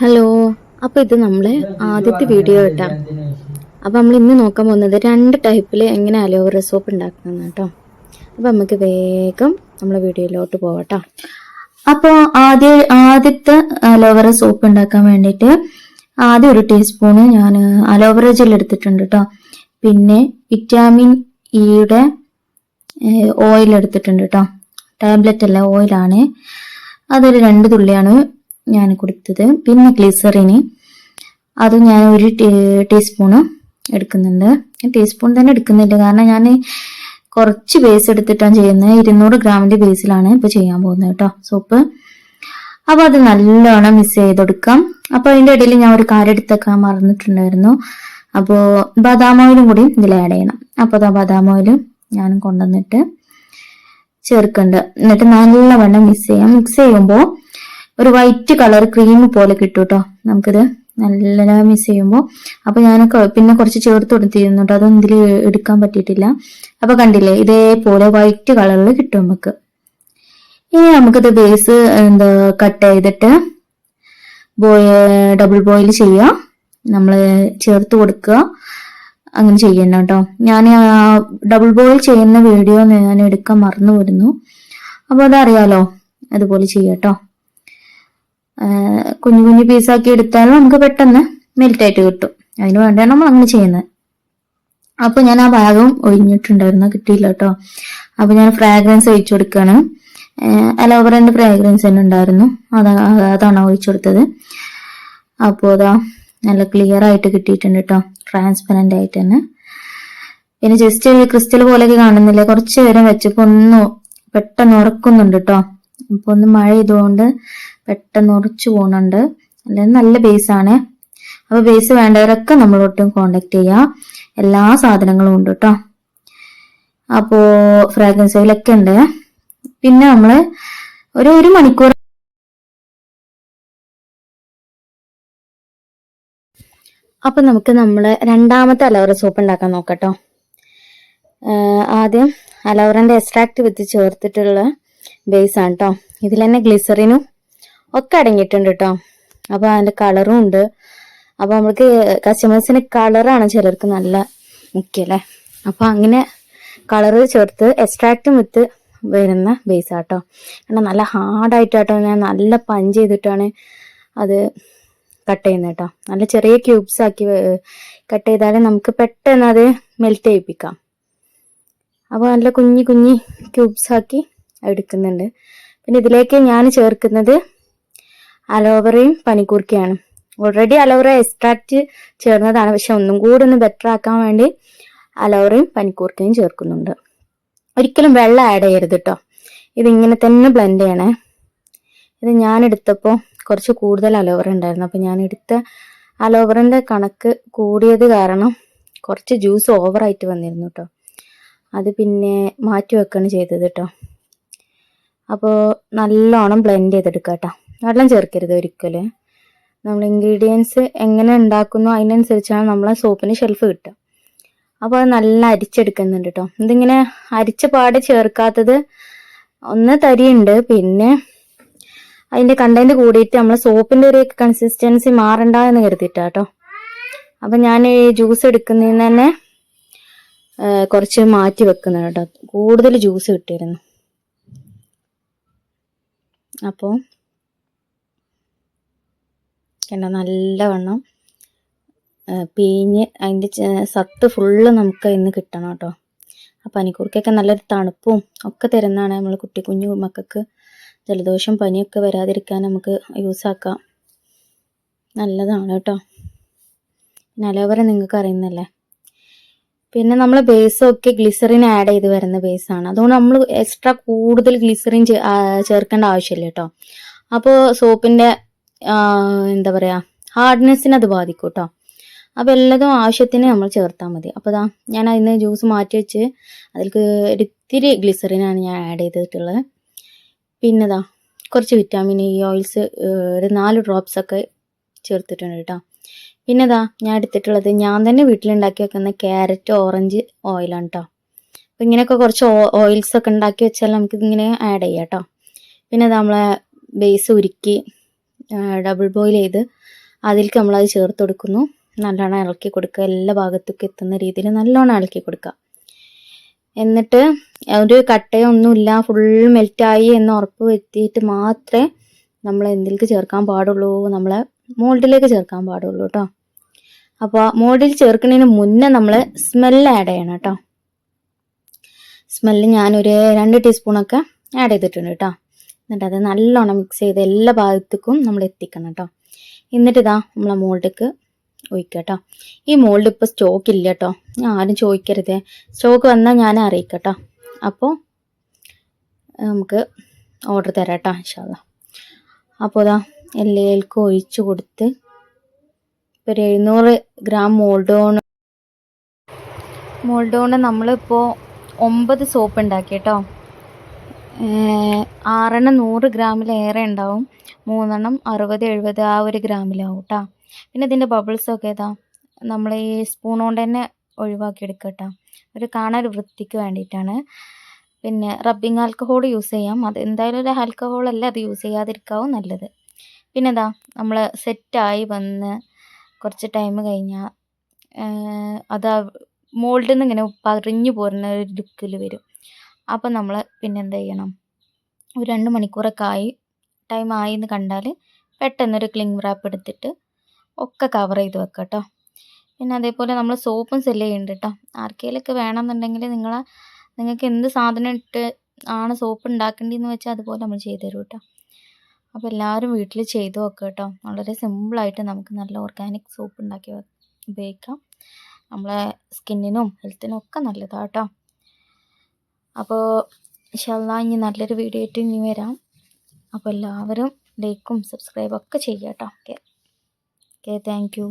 Hello അപ്പോൾ ഇത് നമ്മളെ ആദ്യത്തെ വീഡിയോ കേട്ടോ. അപ്പോൾ നമ്മൾ ഇന്ന് നോക്കാൻ പോകുന്നത് രണ്ട് ടൈപ്പിൽ എങ്ങനെ അലോവേറ സോപ്പ് ഉണ്ടാക്കണം കേട്ടോ. അപ്പോൾ നമുക്ക് വേഗം നമ്മളെ വീഡിയോയിലോട്ട് പോകട്ടോ അപ്പോൾ ആദ്യ ആദ്യത്തെ അലോവേറ സോപ്പ് ഉണ്ടാക്കാൻ വേണ്ടിട്ട് ആദ്യം ഒരു ടീസ്പൂണ് ഞാൻ അലോവേറ ജെൽ എടുത്തിട്ടുണ്ട് കേട്ടോ. പിന്നെ വിറ്റാമിൻ ഇയുടെ ഓയിൽ എടുത്തിട്ടുണ്ട് കേട്ടോ. ടാബ്ലറ്റ് അല്ല ഓയിലാണ് അതൊരു രണ്ട് തുള്ളിയാണ് ഞാൻ കൊടുത്തത്. പിന്നെ ഗ്ലിസറിന് അത് ഞാൻ ഒരു ടീസ്പൂണ് എടുക്കുന്നുണ്ട്. ടീസ്പൂൺ തന്നെ എടുക്കുന്നില്ല. കാരണം ഞാൻ കുറച്ച് ബേസ് എടുത്തിട്ടാണ് ചെയ്യുന്നത്. ഇരുന്നൂറ് ഗ്രാമിന്റെ ബേസിലാണ് ഇപ്പൊ ചെയ്യാൻ പോകുന്നത് കേട്ടോ സോപ്പ് അപ്പൊ അത് നല്ലോണം മിക്സ് ചെയ്തെടുക്കാം. അപ്പൊ അതിന്റെ ഇടയിൽ ഞാൻ ഒരു കാര്യം മറന്നിട്ടുണ്ടായിരുന്നു. അപ്പോ ബദാം ഓയിലും കൂടി ഇതിൽ ആഡ് ചെയ്യണം. അപ്പൊ അതാ ബദാം ഓയിലും ഞാൻ കൊണ്ടുവന്നിട്ട് ചേർക്കുന്നുണ്ട്. എന്നിട്ട് നല്ലവണ്ണം മിക്സ് ചെയ്യാം. മിക്സ് ചെയ്യുമ്പോൾ ഒരു വൈറ്റ് കളർ ക്രീം പോലെ കിട്ടും കേട്ടോ നമുക്കിത് നല്ല മിസ് ചെയ്യുമ്പോൾ അപ്പൊ ഞാൻ പിന്നെ കുറച്ച് ചേർത്ത് കൊടുത്തിരുന്നു കേട്ടോ അതൊന്നും ഇതിൽ എടുക്കാൻ പറ്റിയിട്ടില്ല. അപ്പൊ കണ്ടില്ലേ ഇതേപോലെ വൈറ്റ് കളറിൽ കിട്ടും നമുക്ക്. ഇനി നമുക്കിത് ബേസ് എന്താ കട്ട് ചെയ്തിട്ട് ബോയ് ഡബിൾ ബോയിൽ ചെയ്യുക നമ്മൾ ചേർത്ത് കൊടുക്കുക. അങ്ങനെ ചെയ്യണം കേട്ടോ. ഞാൻ ഡബിൾ ബോയിൽ ചെയ്യുന്ന വീഡിയോ ഞാൻ എടുക്കാൻ മറന്നു വരുന്നു അപ്പോൾ അതറിയാലോ അതുപോലെ ചെയ്യാട്ടോ കുഞ്ഞു കുഞ്ഞു പീസാക്കി എടുത്താൽ നമുക്ക് പെട്ടെന്ന് മെൽറ്റ് ആയിട്ട് കിട്ടും. അതിന് വേണ്ടിയാണ് നമ്മൾ അങ്ങനെ ചെയ്യുന്നത്. അപ്പൊ ഞാൻ ആ ഭാഗം ഒഴിഞ്ഞിട്ടുണ്ടായിരുന്നു കിട്ടിയില്ല കേട്ടോ. അപ്പൊ ഞാൻ ഫ്രാഗ്രൻസ് ഒഴിച്ചു കൊടുക്കുകയാണ്. അലോവറിന്റെ ഫ്രാഗ്രൻസ് തന്നെ ഉണ്ടായിരുന്നു. അതാ അതാണ് ഒഴിച്ചു കൊടുത്തത്. അപ്പോൾ അതാ നല്ല ക്ലിയർ ആയിട്ട് കിട്ടിയിട്ടുണ്ട് കേട്ടോ ട്രാൻസ്പെറന്റ് ആയിട്ട് തന്നെ. പിന്നെ ജസ്റ്റ് ഒരു ക്രിസ്റ്റൽ പോലെയൊക്കെ കാണുന്നില്ല? കുറച്ച് നേരം വെച്ചപ്പോ ഒന്ന് പെട്ടെന്ന് ഉറക്കുന്നുണ്ട് കേട്ടോ. അപ്പൊ ഒന്ന് മഴ ചെയ്തുകൊണ്ട് പെട്ടെന്ന് ഉറച്ചു പോകുന്നുണ്ട് അല്ലെങ്കിൽ നല്ല ബേസ് ആണ്. അപ്പൊ ബേസ് വേണ്ടവരൊക്കെ നമ്മളോട്ടും കോണ്ടാക്ട് ചെയ്യാം. എല്ലാ സാധനങ്ങളും ഉണ്ട് കേട്ടോ അപ്പോൾ ഓയിലൊക്കെ ഉണ്ട്. പിന്നെ നമ്മൾ ഒരു ഒരു മണിക്കൂർ അപ്പൊ നമുക്ക് നമ്മൾ രണ്ടാമത്തെ അലവറ സോപ്പ് ഉണ്ടാക്കാൻ നോക്കട്ടോ ആദ്യം അലോറന്റെ എക്സ്ട്രാക്ട് വിത്ത് ചേർത്തിട്ടുള്ള ബേസ് ആണ് കേട്ടോ ഇതിൽ തന്നെ ഗ്ലിസറിനും ഒക്കെ അടങ്ങിയിട്ടുണ്ട് കേട്ടോ അപ്പൊ അതിന്റെ കളറും ഉണ്ട്. അപ്പൊ നമ്മൾക്ക് കസ്റ്റമേഴ്സിന് കളറാണ് ചിലർക്ക് നല്ല മുഖ്യല്ലേ അപ്പൊ അങ്ങനെ കളറ് ചേർത്ത് എക്സ്ട്രാക്റ്റും വിത്ത് വരുന്ന ബേസ് ആട്ടോ കാരണം നല്ല ഹാർഡായിട്ടാട്ടോ ഞാൻ നല്ല പഞ്ച് ചെയ്തിട്ടാണ് അത് കട്ട് ചെയ്യുന്നത് കേട്ടോ നല്ല ചെറിയ ക്യൂബ്സ് ആക്കി കട്ട് ചെയ്താൽ നമുക്ക് പെട്ടെന്ന് അത് മെൽറ്റ് ചെയ്യിപ്പിക്കാം. അപ്പോൾ നല്ല കുഞ്ഞി കുഞ്ഞി ക്യൂബ്സ് ആക്കി എടുക്കുന്നുണ്ട്. പിന്നെ ഇതിലേക്ക് ഞാൻ ചേർക്കുന്നത് അലോവറയും പനിക്കൂർക്കയാണ്. ഓൾറെഡി അലോവറ എക്സ്ട്രാക്റ്റ് ചേർന്നതാണ്. പക്ഷെ ഒന്നും കൂടി ഒന്ന് ബെറ്റർ ആക്കാൻ വേണ്ടി അലോവറയും പനിക്കൂർക്കയും ചേർക്കുന്നുണ്ട്. ഒരിക്കലും വെള്ളം ആഡ് ചെയ്യരുത് കേട്ടോ ഇതിങ്ങനെ തന്നെ ബ്ലെൻഡ് ചെയ്യണേ. ഇത് ഞാൻ എടുത്തപ്പോൾ കുറച്ച് കൂടുതൽ അലോവറ ഉണ്ടായിരുന്നു. അപ്പോൾ ഞാൻ എടുത്ത അലോവറിന്റെ കണക്ക് കൂടിയത് കാരണം കുറച്ച് ജ്യൂസ് ഓവറായിട്ട് വന്നിരുന്നു കേട്ടോ അത് പിന്നെ മാറ്റി വെക്കുകയാണ് ചെയ്തത് കേട്ടോ അപ്പോൾ നല്ലോണം ബ്ലെൻഡ് ചെയ്തെടുക്കാം കേട്ടോ വെള്ളം ചേർക്കരുത് ഒരിക്കലും. നമ്മൾ ഇൻഗ്രീഡിയൻസ് എങ്ങനെ ഉണ്ടാക്കുന്നു അതിനനുസരിച്ചാണ് നമ്മളെ സോപ്പിന് ഷെൽഫ് കിട്ടുക. അപ്പോൾ അത് നല്ല അരിച്ചെടുക്കുന്നുണ്ട് കേട്ടോ ഇതിങ്ങനെ അരിച്ച പാടെ ചേർക്കാത്തത് ഒന്ന് തരിയുണ്ട് പിന്നെ അതിന്റെ കണ്ടന്റ് കൂടിയിട്ട് നമ്മളെ സോപ്പിന്റെ ഒരു കൺസിസ്റ്റൻസി മാറണ്ട എന്ന് കരുതിയിട്ടാ കേട്ടോ അപ്പം ഞാൻ ഈ ജ്യൂസ് എടുക്കുന്നതിന് തന്നെ കുറച്ച് മാറ്റി വെക്കുന്നുണ്ട് കേട്ടോ കൂടുതൽ ജ്യൂസ് കിട്ടിയിരുന്നു. അപ്പോൾ കണ്ട നല്ലവണ്ണം പീഞ്ഞ് അതിന്റെ സത്ത് ഫുള്ള് നമുക്ക് ഇന്ന് കിട്ടണം കേട്ടോ. ആ പനിക്കൂർക്കൊക്കെ നല്ലൊരു തണുപ്പും ഒക്കെ തരുന്നതാണ് നമ്മൾ കുട്ടി കുഞ്ഞു മക്കൾക്ക് ജലദോഷം പനിയൊക്കെ വരാതിരിക്കാൻ നമുക്ക് യൂസാക്കാം നല്ലതാണ് കേട്ടോ. അലോവര നിങ്ങൾക്ക് അറിയുന്നല്ലേ? പിന്നെ നമ്മൾ ബേസൊക്കെ ഗ്ലിസറിൻ ആഡ് ചെയ്ത് വരുന്ന ബേസാണ് അതുകൊണ്ട് നമ്മൾ എക്സ്ട്രാ കൂടുതൽ ഗ്ലിസറിൻ ചേർക്കേണ്ട ആവശ്യമില്ല കേട്ടോ. അപ്പോൾ സോപ്പിന്റെ എന്താ പറയുക ഹാർഡ്നെസ്സിനെ അത് ബാധിക്കും കേട്ടോ അപ്പോൾ എല്ലാതും ആവശ്യത്തിന് നമ്മൾ ചേർത്താൽ മതി. അപ്പോൾ ദാ ഞാൻ അതിന് ജ്യൂസ് മാറ്റി വെച്ച് അതിലേക്ക് ഒരിത്തിരി ഗ്ലിസറിനാണ് ഞാൻ ആഡ് ചെയ്തിട്ടുള്ളത്. പിന്നെ ദാ കുറച്ച് വിറ്റാമിൻ ഇ ഓയിൽസ് ഒരു നാല് ഡ്രോപ്സ് ഒക്കെ ചേർത്തിട്ടുണ്ട് കേട്ടോ പിന്നെ ദാ ഞാൻ എടുത്തിട്ടുള്ളത് ഞാൻ തന്നെ വീട്ടിലുണ്ടാക്കി വെക്കുന്ന ക്യാരറ്റ് ഓറഞ്ച് ഓയിലാണ് കേട്ടോ അപ്പോൾ ഇങ്ങനെയൊക്കെ കുറച്ച് ഓയിൽസ് ഒക്കെ ഉണ്ടാക്കി വെച്ചാൽ നമുക്ക് ഇങ്ങനെ ആഡ് ചെയ്യാം കേട്ടോ പിന്നെ നമ്മളെ ബേസ് ഉരുക്കി ഡബിൾ ബോയിൽ ചെയ്ത് അതിലേക്ക് നമ്മളത് ചേർത്ത് കൊടുക്കുന്നു. നല്ലോണം ഇളക്കി കൊടുക്കുക. എല്ലാ ഭാഗത്തേക്കും എത്തുന്ന രീതിയിൽ നല്ലോണം ഇളക്കി കൊടുക്കുക. എന്നിട്ട് ഒരു കട്ടയൊന്നുമില്ല ഫുൾ മെൽറ്റായി എന്ന് ഉറപ്പ് വരുത്തിയിട്ട് മാത്രമേ നമ്മൾ എന്തിലേക്ക് ചേർക്കാൻ പാടുള്ളൂ? നമ്മളെ മോൾഡിലേക്ക് ചേർക്കാൻ പാടുള്ളൂ കേട്ടോ അപ്പോൾ മോൾഡിൽ ചേർക്കുന്നതിന് മുന്നേ നമ്മൾ സ്മെല്ല് ആഡ് ചെയ്യണം കേട്ടോ സ്മെല്ല് ഞാനൊരു രണ്ട് ടീസ്പൂണൊക്കെ ആഡ് ചെയ്തിട്ടുണ്ട് കേട്ടോ എന്നിട്ട് അത് നല്ലോണം മിക്സ് ചെയ്ത് എല്ലാ ഭാഗത്തേക്കും നമ്മൾ എത്തിക്കണം കേട്ടോ. എന്നിട്ട് ഇതാ നമ്മളെ മോൾഡേക്ക് ഒഴിക്കുക കേട്ടോ. ഈ മോൾഡ് ഇപ്പോൾ സ്റ്റോക്ക് ഇല്ല കേട്ടോ. ഞാൻ ആരും ചോദിക്കരുത്. സ്റ്റോക്ക് വന്നാൽ ഞാൻ അറിയിക്കാം കേട്ടോ. അപ്പോൾ നമുക്ക് ഓർഡർ തരാം കേട്ടോ ഇൻഷാല്ല അപ്പോൾ ഇതാ എല്ലാവർക്കും ഒഴിച്ചു കൊടുത്ത് ഇപ്പോൾ ഒരു എഴുന്നൂറ് ഗ്രാം മോൾഡ് മോൾഡോണ് നമ്മളിപ്പോൾ ഒമ്പത് സോപ്പ് ഉണ്ടാക്കി കേട്ടോ. ആറെണ്ണം നൂറ് ഗ്രാമിലേറെ ഉണ്ടാവും. മൂന്നെണ്ണം അറുപത് എഴുപത് ആ ഒരു ഗ്രാമിലാവും കേട്ടോ പിന്നെ ഇതിന്റെ ബബിൾസൊക്കെ ഏതാ? നമ്മൾ ഈ സ്പൂൺ കൊണ്ട് തന്നെ ഒഴിവാക്കി എടുക്കുക കേട്ടോ ഒരു കാണാൻ വൃത്തിക്ക് വേണ്ടിയിട്ടാണ്. പിന്നെ റബ്ബിങ് ആൽക്കഹോൾ യൂസ് ചെയ്യാം. അത് എന്തായാലും ഒരു ആൽക്കഹോൾ അല്ല അത് യൂസ് ചെയ്യാതിരിക്കാവും നല്ലത്. പിന്നെ എന്താ? നമ്മൾ സെറ്റായി വന്ന് കുറച്ച് ടൈം കഴിഞ്ഞാൽ അത് മോൾഡിൽ നിന്ന് ഇങ്ങനെ പറിഞ്ഞു പോരുന്ന ഒരു ലുക്കിൽ വരും. അപ്പം നമ്മൾ പിന്നെ എന്ത് ചെയ്യണം ഒരു രണ്ട് മണിക്കൂറൊക്കെ ആയി ടൈം ആയി എന്ന് കണ്ടാൽ പെട്ടെന്നൊരു ക്ലിങ് റാപ്പ് എടുത്തിട്ട് ഒക്കെ കവർ ചെയ്ത് വെക്കുക കേട്ടോ പിന്നെ അതേപോലെ നമ്മൾ സോപ്പും സെല്ല് ചെയ്യുന്നുണ്ട് കേട്ടോ ആർക്കെങ്കിലൊക്കെ വേണമെന്നുണ്ടെങ്കിൽ നിങ്ങൾ നിങ്ങൾക്ക് എന്ത് സാധനം ഇട്ട് ആണ് സോപ്പ് ഉണ്ടാക്കേണ്ടതെന്ന് വെച്ചാൽ അതുപോലെ നമ്മൾ ചെയ്തു തരും കേട്ടോ അപ്പോൾ എല്ലാവരും വീട്ടിൽ ചെയ്ത് വെക്കുക കേട്ടോ വളരെ സിമ്പിളായിട്ട് നമുക്ക് നല്ല ഓർഗാനിക് സോപ്പ് ഉണ്ടാക്കി ഉപയോഗിക്കാം. നമ്മളെ സ്കിന്നിനും ഹെൽത്തിനും ഒക്കെ നല്ലതാണ് കേട്ടോ അപ്പോൾ ഇൻഷാല്ലാ ഇനി നല്ലൊരു വീഡിയോ ആയിട്ട് ഇനി വരാം. അപ്പോൾ എല്ലാവരും ലൈക്കും സബ്സ്ക്രൈബും ഒക്കെ ചെയ്യുക കേട്ടോ ഓക്കെ ഓക്കെ താങ്ക് യു